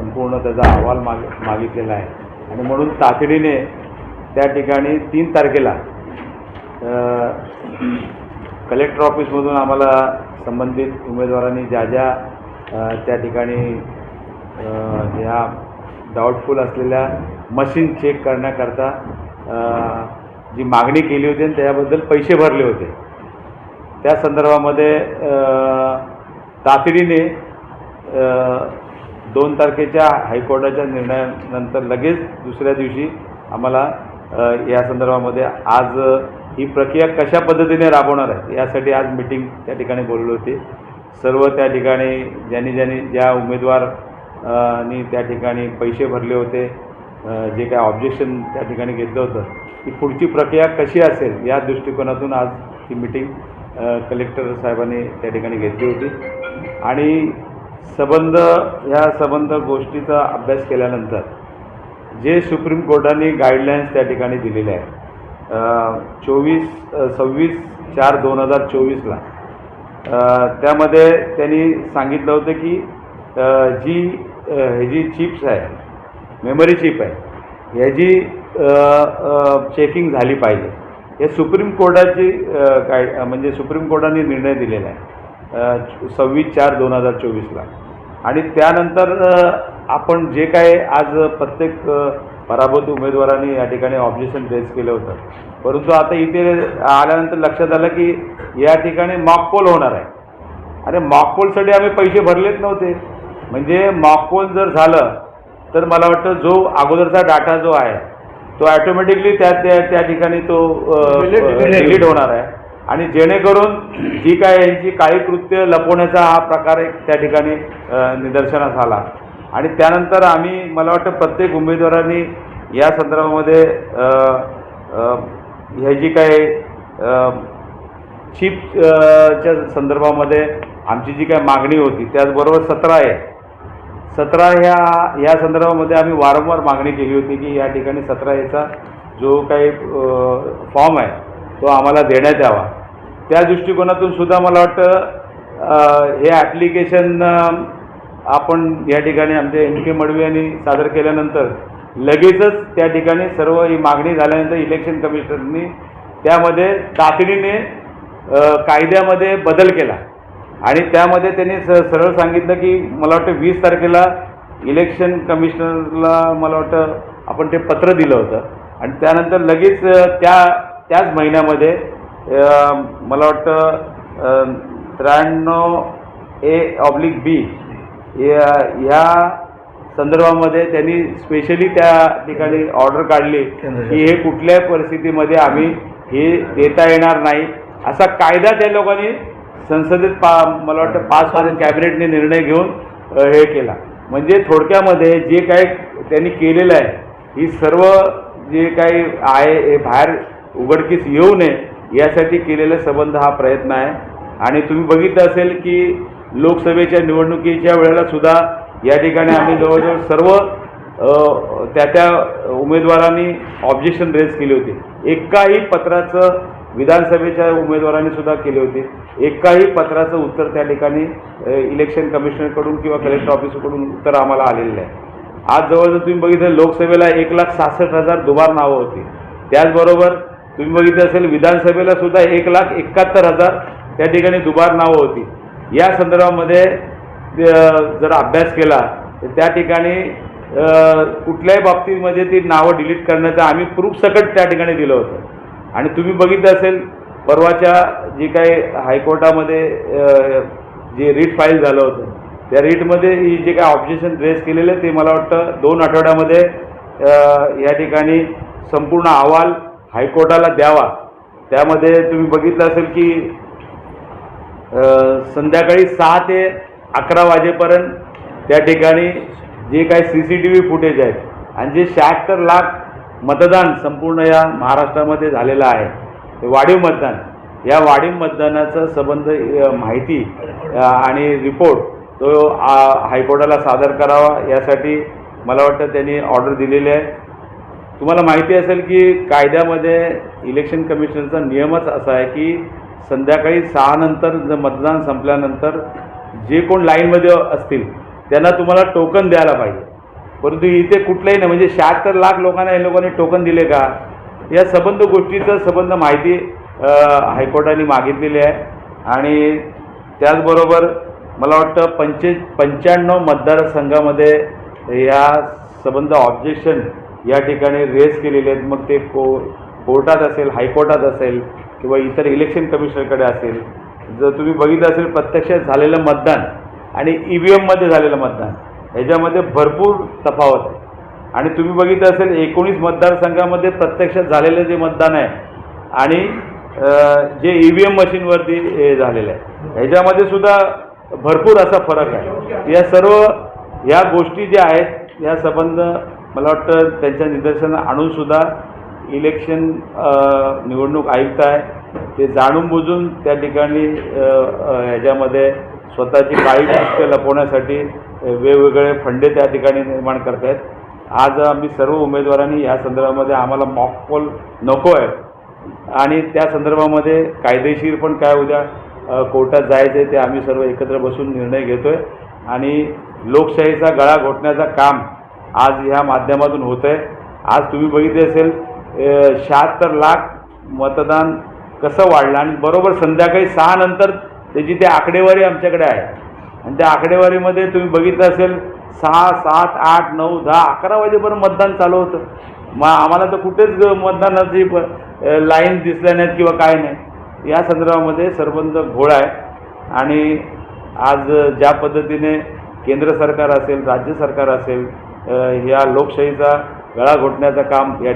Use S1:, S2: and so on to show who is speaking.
S1: संपूर्ण त्याचा अहवाल माग मागितलेला आहे. आणि म्हणून तातडीने त्या ठिकाणी तीन तारखेला कलेक्टर ऑफिसमधून आम्हाला संबंधित उमेदवारांनी ज्या ज्या त्या ठिकाणी ह्या डाऊटफुल असलेल्या मशीन चेक करण्याकरता जी मागणी केली होती आणि त्याबद्दल पैसे भरले होते. त्या संदर्भामध्ये तातडीने दोन तारखेच्या हायकोर्टाच्या निर्णयानंतर लगेच दुसऱ्या दिवशी आम्हाला या संदर्भामध्ये आज ही प्रक्रिया कशा पद्धतीने राबवणार आहे यासाठी आज मिटिंग त्या ठिकाणी बोलवली होती. सर्व त्या ठिकाणी ज्यांनी ज्यांनी ज्या उमेदवार नी त्या ठिकाणी पैसे भरले होते जे काय ऑब्जेक्शन त्या ठिकाणी घेतलं होतं ती पुढची प्रक्रिया कशी असेल या दृष्टिकोनातून आज ती मिटिंग कलेक्टर साहेबांनी त्या ठिकाणी घेतली होती. आणि संबंध ह्या संबंध गोष्टीचा अभ्यास केल्यानंतर जे सुप्रीम कोर्टाने गाईडलाईन्स त्या ठिकाणी दिलेले आहे चोवीस सव्वीस चार दोन हजार चोवीसला त्यामध्ये त्यांनी सांगितलं होतं की जी हे जी चिप्स आहे मेमरी चिप आहे ह्याची चेकिंग झाली पाहिजे. हे सुप्रीम कोर्टाची काय म्हणजे सुप्रीम कोर्टाने निर्णय दिलेला आहे. सव्वीस चार दोन हजार चोवीसला. आणि त्यानंतर आपण जे काय आज प्रत्येक पराभूत उमेदवारांनी या ठिकाणी ऑब्जेक्शन रेज केलं होतं. परंतु आता इथे आल्यानंतर लक्षात आलं की या ठिकाणी मॉकपोल होणार आहे. आणि मॉकपोलसाठी आम्ही पैसे भरलेच नव्हते. म्हणजे मॉकपोल जर झालं तर मला वाटतं जो अगोदरचा डाटा जो आहे तो ॲटोमॅटिकली त्या त्या त्या ठिकाणी तो डिलीट होणार आहे. आणि जेणेकरून जी काय यांची काही कृत्य लपवण्याचा हा प्रकार एक त्या ठिकाणी निदर्शनास आला. आणि त्यानंतर आम्ही मला वाटतं प्रत्येक उमेदवारांनी या संदर्भामध्ये हे ह्या जी काय चिपच्या संदर्भामध्ये आमची जी काय मागणी होती त्याचबरोबर सतरा आहे. सतरा ह्या या संदर्भामध्ये आम्ही वारंवार मागणी केली होती की या ठिकाणी सतरा याचा जो काही फॉर्म आहे तो आम्हाला देण्यात यावा. त्या दृष्टिकोनातून सुद्धा मला वाटतं हे ॲप्लिकेशन आपण या ठिकाणी आमच्या एम के मडवी यांनी सादर केल्यानंतर लगेचच त्या ठिकाणी सर्व ही मागणी झाल्यानंतर इलेक्शन कमिशनरनी त्यामध्ये तातडीने कायद्यामध्ये बदल केला. आणि त्यामध्ये त्यांनी स सरळ सांगितलं की मला वाटतं वीस तारखेला इलेक्शन कमिशनरला मला वाटतं आपण ते पत्र दिलं होतं. आणि त्यानंतर लगेच त्या त्याच महिन्यामध्ये मला वाटतं त्र्याण्णव ए ऑब्लिक बी या ह्या संदर्भामध्ये त्यांनी स्पेशली त्या ठिकाणी ऑर्डर काढली की हे कुठल्याही परिस्थितीमध्ये आम्ही हे देता येणार नाही. असा कायदा त्या लोकांनी संसदेत पा मला वाटतं पाच करून कॅबिनेटने निर्णय घेऊन हे केला. म्हणजे थोडक्यामध्ये जे काही त्यांनी केलेलं आहे ही सर्व जे काही आहे हे बाहेर उघडकीस येऊ नये यासाठी केलेला संबंध हा प्रयत्न आहे. आणि तुम्ही बघितलं असेल की लोकसभेच्या निवडणुकीच्या वेळेला सुद्धा या ठिकाणी आम्ही जवळजवळ सर्व त्या त्या उमेदवारांनी ऑब्जेक्शन रेज केली होती. एकाही पत्राचं विधानसभेच्या उमेदवारांनी सुद्धा केले होते. एकाही पत्राचं उत्तर त्या ठिकाणी इलेक्शन कमिशनरकडून किंवा कलेक्टर ऑफिसकडून उत्तर आम्हाला आलेलं आहे आज जवळजवळ तुम्ही बघितलं लोकसभेला एक लाख सहासष्ट हजार दुबार नावं होती. त्याचबरोबर तुम्ही बघितलं असेल विधानसभेला सुद्धा एक लाख एकाहत्तर हजार त्या ठिकाणी दुबार नावं होती. या संदर्भामध्ये जर अभ्यास केला तर त्या ठिकाणी कुठल्याही बाबतीमध्ये ती नावं डिलीट करण्याचं आम्ही प्रूफ सकट त्या ठिकाणी दिलं होतं. आणि तुम्ही बघितलं असेल परवाच्या जी काही हायकोर्टामध्ये जे रीट फाईल झालं होतं त्या रीटमध्ये ही जे काही ऑब्जेक्शन रेज केलेलं आहे ते मला वाटतं दोन आठवड्यामध्ये या ठिकाणी संपूर्ण अहवाल हायकोर्टाला द्यावा. त्यामध्ये तुम्ही बघितलं असेल की संध्याकाळी सहा ते अकरा वाजेपर्यंत त्या ठिकाणी जे काही C C T V footage आहेत आणि जे शहात्तर लाख मतदान संपूर्ण या महाराष्ट्रामध्ये झालेलं आहे वाढीव मतदान. या वाढीव मतदानाचा संबंध माहिती आणि रिपोर्ट तो हायकोर्टाला सादर करावा यासाठी मला वाटतं त्यांनी ऑर्डर दिलेली आहे. तुम्हाला माहिती असेल की कायद्यामध्ये इलेक्शन कमिशनचा नियमच असा आहे की संध्याकाळी सहा नंतर जर मतदान संपल्यानंतर जे कोण लाईनमध्ये असतील त्यांना तुम्हाला टोकन द्यायला पाहिजे. परंतु इथे कुठलंही नाही म्हणजे शहात्तर लाख लोकांना या लोकांनी टोकन दिले का? या संबंध गोष्टीचं संबंध माहिती हायकोर्टाने मागितलेली आहे. आणि त्याचबरोबर मला वाटतं पंचे पंच्याण्णव मतदारसंघामध्ये या संबंध ऑब्जेक्शन या ठिकाणी रेस केलेले आहेत. मग ते को कोर्टात असेल हायकोर्टात असेल किंवा इतर इलेक्शन कमिशनरकडे असेल. जर तुम्ही बघितलं असेल प्रत्यक्षात झालेलं मतदान आणि ई व्ही एममध्ये झालेलं मतदान ह्याच्यामध्ये भरपूर तफावत आहे. आणि तुम्ही बघितलं असेल एकोणीस मतदारसंघामध्ये प्रत्यक्षात झालेलं जे मतदान आहे आणि जे ई व्ही एम मशीनवरती हे झालेलं आहे. ह्याच्यामध्ये सुद्धा भरपूर असा फरक आहे. या सर्व या गोष्टी ज्या आहेत या संबंध मला वाटतं त्यांच्या निदर्शन आणूनसुद्धा इलेक्शन निवडणूक आयुक्त आहे. ते जाणून बुजून त्या ठिकाणी ह्याच्यामध्ये स्वतःची काळी गोष्ट लपवण्यासाठी वेगवेगळे फंडे त्या ठिकाणी निर्माण करत आहेत आज आम्ही सर्व उमेदवारांनी या संदर्भामध्ये आम्हाला मॉक पोल नको आहे आणि त्या संदर्भामध्ये कायदेशीर पण काय उद्या कोर्टात जायचं आहे ते आम्ही सर्व एकत्र बसून निर्णय घेतो आहे आणि लोकशाहीचा गळा घोटण्याचं काम आज ह्या माध्यमातून होतं आहे आज तुम्ही बघितले असेल शहात्तर लाख मतदान कसं वाढलं? आणि बरोबर संध्याकाळी सहा नंतर त्याची ती आकडेवारी आमच्याकडे आहे. आणि त्या आकडेवारीमध्ये तुम्ही बघितलं असेल सहा सात आठ नऊ दहा अकरा वाजेपर्यंत मतदान चालू होतं. मग आम्हाला तर कुठेच मतदानाची प- लाईन दिसल्या नाहीत किंवा काय नाही. या संदर्भामध्ये सरबंध घोळ आहे. आणि आज ज्या पद्धतीने केंद्र सरकार असेल राज्य सरकार असेल ह्या या लोकशाहीचा गळा घोटण्याचं काम या